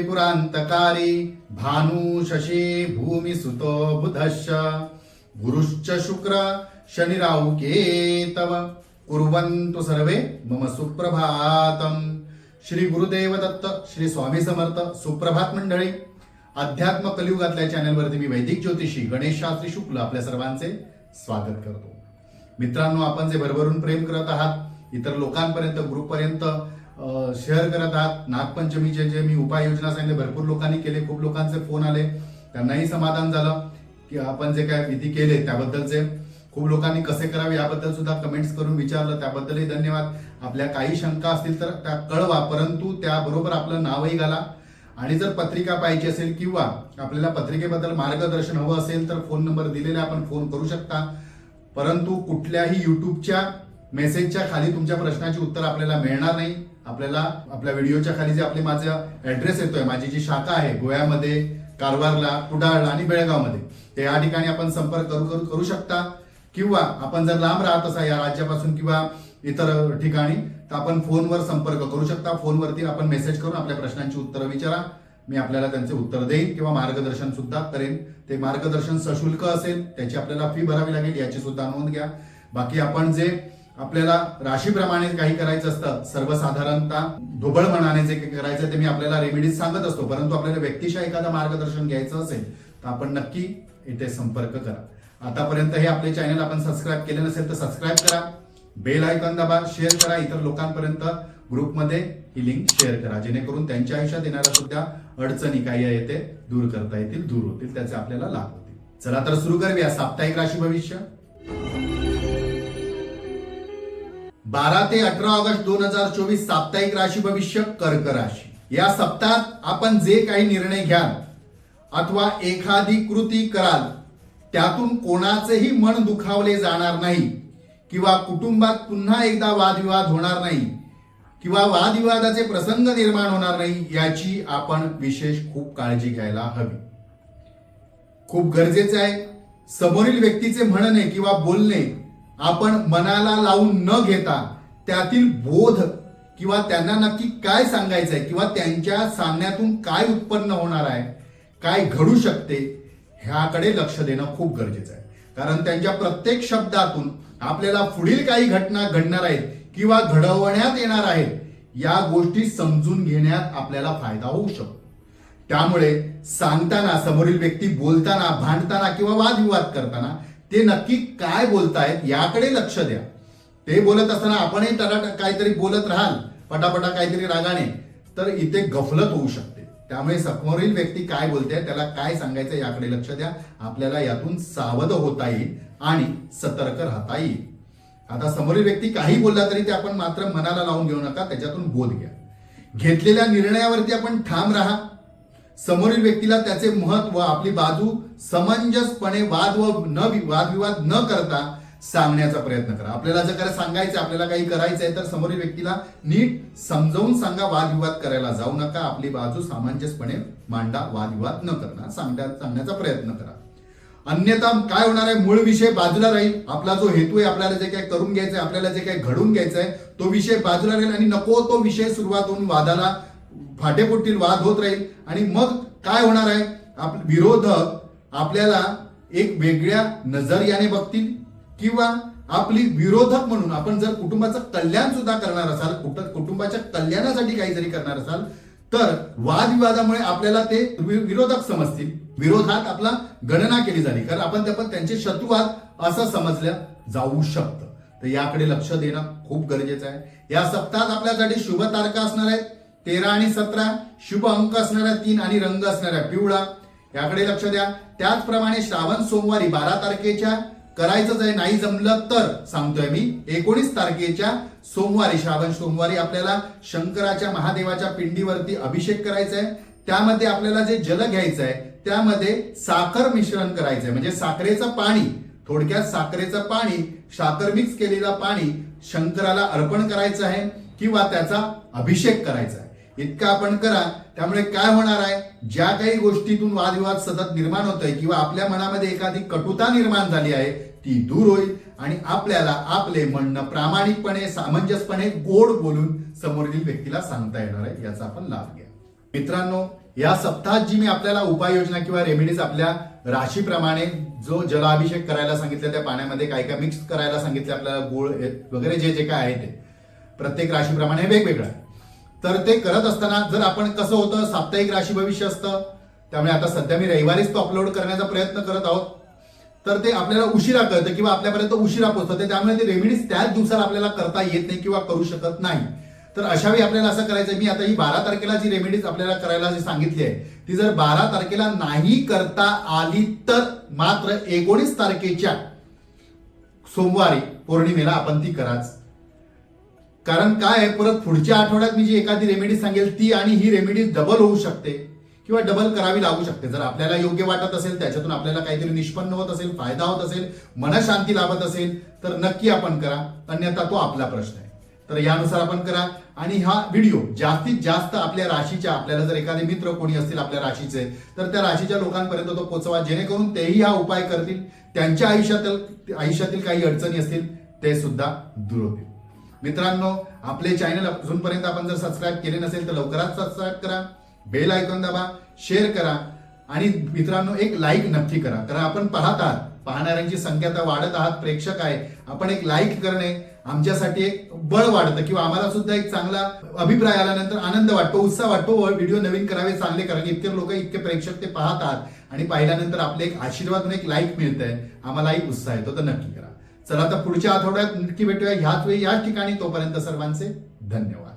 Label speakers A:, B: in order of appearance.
A: त्रिपुरान्तकारी भानु शशी भूमी सुतो बुधश्च। गुरुश्च शुक्र शनिराहुके तव कुर्वन्तु सर्वे मम सुप्रभातम श्री गुरुदेव दत्त श्री स्वामी समर्थ सुप्रभात मंडळी। अध्यात्म कलियुगातल्या चॅनलवरती मी वैदिक ज्योतिषी गणेश शास्त्री शुक्ल आपल्या सर्वांचे स्वागत करतो. मित्रांनो आपण जे भरभरून प्रेम करत आहात इतर लोकांपर्यंत ग्रुपपर्यंत शेअर करत आहात. नागपंचमीचे जे मी उपाययोजना सांगितले भरपूर लोकांनी केले खूप लोकांचे फोन आले. त्यांनाही समाधान झालं की आपण जे काय विधी केले त्याबद्दलचे. खूप लोकांनी कसे करावे याबद्दल सुद्धा कमेंट्स करून विचारलं. त्याबद्दलही धन्यवाद. आपल्या काही शंका असतील तर त्या कळवा परंतु त्याबरोबर आपलं नावही घाला. आणि जर पत्रिका पाहिजे असेल किंवा आपल्याला पत्रिकेबद्दल मार्गदर्शन हवं असेल तर फोन नंबर दिलेला आपण फोन करू शकता. परंतु कुठल्याही युट्यूबच्या मेसेजच्या खाली तुमच्या प्रश्नाची उत्तर आपल्याला मिळणार नाही. आपल्याला आपल्या व्हिडिओच्या खाली जे आपले माझा ऍड्रेस येतोय माझी जी शाखा आहे गोव्यामध्ये कारवारला कुडाळला आणि बेळगावमध्ये ते या ठिकाणी आपण संपर्क करू करू करू शकता. किंवा आपण जर लांब राहत असा या राज्यापासून किंवा इतर ठिकाणी तर आपण फोनवर संपर्क करू शकता. फोनवरती आपण मेसेज करून आपल्या प्रश्नांची उत्तरं विचारा. मी आपल्याला त्यांचे उत्तर देईन किंवा मार्गदर्शन सुद्धा करेन. ते मार्गदर्शन सशुल्क असेल त्याची आपल्याला फी भरावी लागेल याची सुद्धा नोंद घ्या. बाकी आपण जे आपल्याला राशीप्रमाणे काही करायचं असतं सर्वसाधारणतः ढोबळ मनाने जे काही करायचं ते मी आपल्याला रेमेडीज सांगत असतो परंतु आपल्याला व्यक्तिशः एखादं मार्गदर्शन घ्यायचं असेल तर आपण नक्की इथे संपर्क करा. आतापर्यंत हे आपले चॅनल आपण सबस्क्राईब केले नसेल तर सबस्क्राईब करा बेल आयकॉन दाबा शेअर करा इतर लोकांपर्यंत ग्रुपमध्ये ही लिंक शेअर करा जेणेकरून त्यांच्या आयुष्यात येणाऱ्या सुद्धा अडचणी काही आहे ते दूर करता येतील दूर होतील त्याचे आपल्याला लाभ होतील. चला तर सुरू करूया साप्ताहिक राशी भविष्य. बारा ते अठरा ऑगस्ट दोन हजार चोवीस साप्ताहिक राशी भविष्य कर्क राशी. या सप्ताहात आपण जे काही निर्णय घ्याल अथवा एखादी कृती कराल त्यातून कोणाचेही मन दुखावले जाणार नाही किंवा कुटुंबात पुन्हा एकदा वादविवाद होणार नाही किंवा वादविवादाचे प्रसंग निर्माण होणार नाही याची आपण विशेष खूप काळजी घ्यायला हवी. खूप गरजेचे आहे. समोरील व्यक्तीचे म्हणणे किंवा बोलणे आपण मनाला लावून न घेता त्यातील बोध किंवा त्यांना नक्की काय सांगायचं आहे किंवा त्यांच्या सांगण्यातून काय उत्पन्न होणार आहे काय घडू शकते ह्याकडे लक्ष देणं खूप गरजेचं आहे. कारण त्यांच्या प्रत्येक शब्दातून आपल्याला पुढील काही घटना घडणार आहेत किंवा घडवण्यात येणार आहेत या गोष्टी समजून घेण्यात आपल्याला फायदा होऊ शकतो. त्यामुळे सांगताना समोरील व्यक्ती बोलताना भांडताना किंवा वादविवाद करताना ते नक्की काय बोलतायत याकडे लक्ष द्या. ते बोलत असताना आपणही टराट काहीतरी बोलत राहाल पटापटा काहीतरी रागाने तर इथे गफलत होऊ शकते. त्यामुळे समोरील व्यक्ती काय बोलते त्याला काय सांगायचं याकडे लक्ष द्या. आपल्याला यातून सावध होता येईल आणि सतर्क राहता येईल. आता समोरील व्यक्ती काही बोलला तरी ते आपण मात्र मनाला लावून घेऊ नका त्याच्यातून बोध घ्या. घेतलेल्या निर्णयावरती आपण ठाम राहा. समोरील व्यक्तीला त्याचे महत्त्व आपली बाजू समंजसपणे वाद व न वादविवाद न करता सांगण्याचा प्रयत्न करा. आपल्याला जर काय सांगायचं आपल्याला काही करायचं आहे तर समोरील व्यक्तीला नीट समजावून सांगा वादविवाद करायला जाऊ नका. आपली बाजू सामंजस्यपणे मांडा वादविवाद न करता सांगण्या सांगण्याचा प्रयत्न करा. अन्यथा काय होणार आहे? मूळ विषय बाजूला राहील. आपला जो हेतू आहे आपल्याला जे काही करून घ्यायचं आहे आपल्याला जे काही घडून घ्यायचं आहे तो विषय बाजूला राहील. आणि नको तो विषय सुरुवात होऊन वादाला फाटे फुटतील वाद होत राहील. आणि मग काय होणार आहे? आप विरोधक आपल्याला एक वेगळ्या नजरियाने बघतील किंवा आपली विरोधक म्हणून आपण जर कुटुंबाचं कल्याण सुद्धा करणार असाल कुटुंबाच्या कल्याणासाठी काही जरी करणार असाल तर वादविवादामुळे आपल्याला ते विरोधक समजतील. विरोधात आपला गणना केली झाली कारण आपण त्या- पण त्यांचे शत्रू आहात असं समजलं जाऊ शकतं. तर याकडे लक्ष देणं खूप गरजेचं आहे. या सप्ताहात आपल्यासाठी शुभ तारखा असणार आहेत. तेरा आणि सतरा शुभ अंक असणाऱ्या तीन आणि रंग असणाऱ्या पिवळा. याकडे लक्ष द्या. त्याचप्रमाणे श्रावण सोमवारी बारा तारखेच्या करायचंच आहे नाही जमलं तर सांगतोय मी एकोणीस तारखेच्या सोमवारी श्रावण सोमवारी आपल्याला शंकराच्या महादेवाच्या पिंडीवरती अभिषेक करायचा आहे त्यामध्ये आपल्याला जे जल घ्यायचं आहे त्यामध्ये साखर मिश्रण करायचं आहे म्हणजे साखरेचं पाणी थोडक्यात साखरेचं पाणी साखर मिक्स केलेलं पाणी शंकराला अर्पण करायचं आहे किंवा त्याचा अभिषेक करायचा आहे. इतकं आपण करा त्यामुळे काय होणार आहे? ज्या काही गोष्टीतून वादविवाद सतत निर्माण होतोय किंवा आपल्या मनामध्ये एखादी कटुता निर्माण झाली आहे ती दूर होईल आणि आपल्याला आपले म्हणणं प्रामाणिकपणे सामंजस्यपणे गोड बोलून समोरील व्यक्तीला सांगता येणार आहे याचा आपण लाभ घ्या. मित्रांनो या सप्ताहात जी मी आपल्याला उपाययोजना किंवा रेमेडीज आपल्या राशीप्रमाणे जो जलाभिषेक करायला सांगितलं त्या पाण्यामध्ये काय काय मिक्स करायला सांगितलं आपल्याला गोळ वगैरे जे जे काय आहे ते प्रत्येक राशीप्रमाणे वेगवेगळं. आहे तर ते करत असताना जर आपण कसं होतं साप्ताहिक राशी भविष्य असतं त्यामुळे आता सध्या मी रविवारीच तो अपलोड करण्याचा प्रयत्न करत आहोत. तर ते आपल्याला उशिरा कळतं किंवा आपल्यापर्यंत उशिरा पोहोचतं. त्यामुळे ते रेमेडीज त्याच दिवसाला आपल्याला करता येत नाही किंवा करू शकत नाही. तर अशा वेळी आपल्याला असं करायचं मी आता ही बारा तारखेला जी रेमेडीज आपल्याला करायला जी सांगितली आहे ती जर बारा तारखेला नाही करता आली तर मात्र एकोणीस तारखेच्या सोमवारी पौर्णिमेला आपण ती कराच. कारण काय आहे? परत पुढच्या आठवड्यात मी जी एखादी रेमेडी सांगेल ती आणि ही रेमेडी डबल होऊ शकते किंवा डबल करावी लागू शकते. जर आपल्याला योग्य वाटत असेल त्याच्यातून आपल्याला काहीतरी निष्पन्न होत असेल फायदा होत असेल मनशांती लाभत असेल तर नक्की आपण करा. अन्यथा तो आपला प्रश्न आहे. तर यानुसार आपण करा. आणि हा व्हिडिओ जास्तीत जास्त आपल्या राशीच्या आपल्याला जर एखादे मित्र कोणी असतील आपल्या राशीचे तर त्या राशीच्या लोकांपर्यंत तो पोचवा. जेणेकरून तेही हा उपाय करतील. त्यांच्या आयुष्यातील आयुष्यातील काही अडचणी असतील ते सुद्धा दूर होतील. मित्रांनो आपले चॅनल अजूनपर्यंत आपण जर सबस्क्राईब केले नसेल तर लवकरात सबस्क्राईब करा. बेल आयकॉन दाबा शेअर करा. आणि मित्रांनो एक लाईक नक्की करा. कारण आपण पाहत आहात पाहणाऱ्यांची संख्या तर वाढत आहात प्रेक्षक आहे. आपण एक लाईक करणे आमच्यासाठी एक बळ वाढतं किंवा आम्हाला सुद्धा एक चांगला अभिप्राय आल्यानंतर आनंद वाटतो उत्साह वाटतो. व्हिडिओ नवीन करावे चांगले कारण इतके लोक इतके प्रेक्षक ते पाहत आहात. आणि पाहिल्यानंतर आपले एक आशीर्वाद म्हणून एक लाईक मिळत आहे आम्हालाही उत्साह येतो तर नक्की करा. चला आता पुढच्या आठवड्यात नक्की भेटूया. ह्याच वेळी याच ठिकाणी तोपर्यंत सर्वांचे धन्यवाद.